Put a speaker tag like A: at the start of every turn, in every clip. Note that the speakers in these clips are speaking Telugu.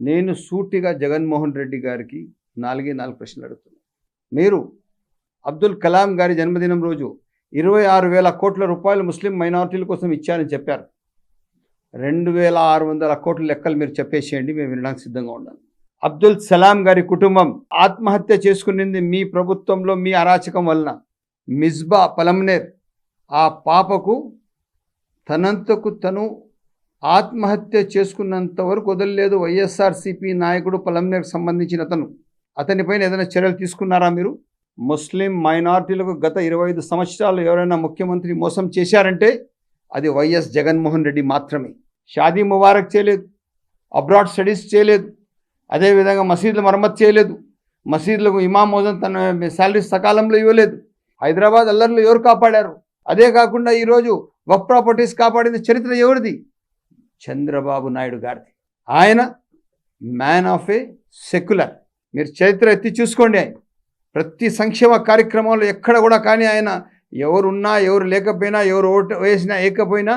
A: నేను సూటిగా జగన్మోహన్ రెడ్డి గారికి నాలుగే నాలుగు ప్రశ్నలు అడుగుతున్నాను మీరు అబ్దుల్ కలాం గారి జన్మదినం రోజు ఇరవై ఆరు వేల కోట్ల రూపాయలు ముస్లిం మైనారిటీల కోసం ఇచ్చారని చెప్పారు. రెండు వేల ఆరు వందల కోట్ల లెక్కలు మీరు చెప్పేసేయండి మేము వినడానికి సిద్ధంగా ఉన్నాను అబ్దుల్ సలాం గారి కుటుంబం ఆత్మహత్య చేసుకునింది మీ ప్రభుత్వంలో మీ అరాచకం వలన. మిస్బా పలమ్నేర్ ఆ పాపకు తనంతకు తను ఆత్మహత్య చేసుకున్నంత వరకు వదలలేదు వైఎస్ఆర్సీపీ నాయకుడు పలమ్నేర్కి సంబంధించిన అతను. అతనిపైన ఏదైనా చర్యలు తీసుకున్నారా మీరు? ముస్లిం మైనార్టీలకు గత ఇరవై ఐదు సంవత్సరాలు ఎవరైనా ముఖ్యమంత్రి మోసం చేశారంటే అది వైఎస్ జగన్మోహన్ రెడ్డి మాత్రమే. షాదీ ముబారక్ చేయలేదు. అబ్రాడ్ స్టడీస్ చేయలేదు. అదేవిధంగా మసీదులు మరమ్మతు చేయలేదు. మసీదులకు ఇమాం మోజన్ తన శాలరీ సకాలంలో ఇవ్వలేదు. హైదరాబాద్ అల్లర్లు ఎవరు కాపాడారు? అదే కాకుండా ఈరోజు వక్ ప్రాపర్టీస్ కాపాడిన చరిత్ర ఎవరిది? చంద్రబాబు నాయుడు గారిది ఆయన మ్యాన్ ఆఫ్ ఏ సెక్యులర్ మీరు చరిత్ర ఎత్తి చూసుకోండి. ఆయన ప్రతి సంక్షేమ కార్యక్రమాలు ఎక్కడ కూడా కానీ ఆయన ఎవరున్నా ఎవరు లేకపోయినా ఎవరు ఓటు వేసినా ఏకపోయినా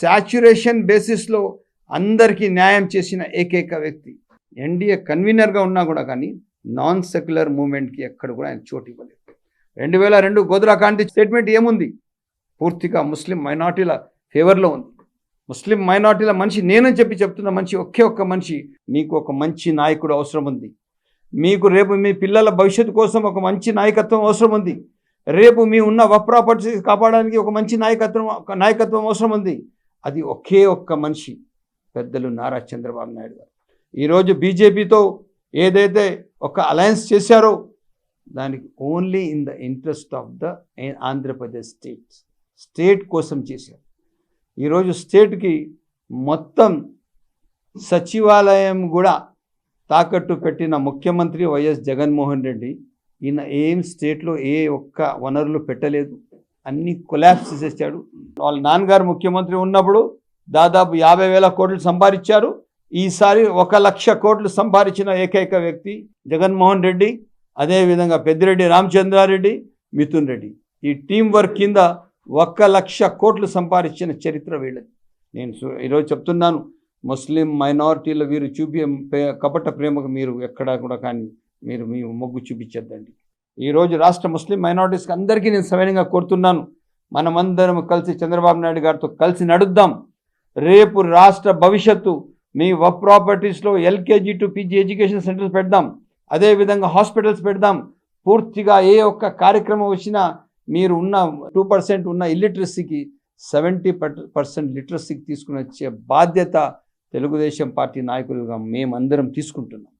A: శాచ్యురేషన్ బేసిస్లో అందరికీ న్యాయం చేసిన ఏకైక వ్యక్తి. ఎన్డీఏ కన్వీనర్గా ఉన్నా కూడా కానీ నాన్ సెక్యులర్ మూమెంట్కి ఎక్కడ కూడా ఆయన చోటు ఇవ్వలేదు. రెండు వేల రెండు గోధుల కాంతి స్టేట్మెంట్ ఏముంది? పూర్తిగా ముస్లిం మైనార్టీల ఫేవర్లో ఉంది. ముస్లిం మైనార్టీల మనిషి నేనని చెప్పి చెప్తున్న మనిషి ఒకే ఒక్క మనిషి మీకు ఒక మంచి నాయకుడు అవసరం ఉంది. మీకు రేపు మీ పిల్లల భవిష్యత్తు కోసం ఒక మంచి నాయకత్వం అవసరం ఉంది. రేపు మీ ఉన్న వప్రాపర్టీ కాపాడడానికి ఒక మంచి నాయకత్వం ఒక నాయకత్వం అవసరం ఉంది. అది ఒకే ఒక్క మనిషి పెద్దలు నారా చంద్రబాబు నాయుడు గారు. ఈరోజు బీజేపీతో ఏదైతే ఒక అలయన్స్ చేశారో దానికి only in the interest of the Andhra Pradesh state state కోసం చేశారు. ఈరోజు స్టేట్కి మొత్తం సచివాలయం కూడా తాకట్టు పెట్టిన ముఖ్యమంత్రి వైఎస్ జగన్మోహన్ రెడ్డి ఈయన ఏం స్టేట్లో ఏ ఒక్క వనరులు పెట్టలేదు. అన్ని కొలాప్స్ చేసేసాడు. వాళ్ళ నాన్నగారు ముఖ్యమంత్రి ఉన్నప్పుడు దాదాపు యాభై వేల కోట్లు సంపాదించారు. ఈసారి ఒక లక్ష కోట్లు సంపాదించిన ఏకైక వ్యక్తి జగన్మోహన్ రెడ్డి అదేవిధంగా పెద్దిరెడ్డి రామచంద్రారెడ్డి మిథున్ రెడ్డి. ఈ టీం వర్క్ కింద ఒక్క లక్ష కోట్లు సంపాదించిన చరిత్ర వీళ్ళది. నేను సు- ఈరోజు చెప్తున్నాను ముస్లిం మైనారిటీల వీరు చూపే కపట ప్రేమకు మీరు ఎక్కడా కూడా కానీ మీరు మీ మొగ్గు చూపించద్దండి. ఈరోజు రాష్ట్ర ముస్లిం మైనారిటీస్కి అందరికీ నేను సవినంగా కోరుతున్నాను మనమందరం కలిసి చంద్రబాబు నాయుడు గారితో కలిసి నడుద్దాం. రేపు రాష్ట్ర భవిష్యత్తు మీ వ ప్రాపర్టీస్లో LKG to PG education centres పెడదాం అదేవిధంగా హాస్పిటల్స్ పెడదాం. పూర్తిగా ఏ ఒక్క కార్యక్రమం వచ్చినా మీరు ఉన్న టూ పర్సెంట్ ఉన్న ఇల్లిటరసీకి సెవెంటీ పర్సెంట్ లిటరసీకి తీసుకుని వచ్చే బాధ్యత తెలుగుదేశం పార్టీ నాయకులుగా మేమందరం తీసుకుంటున్నాం.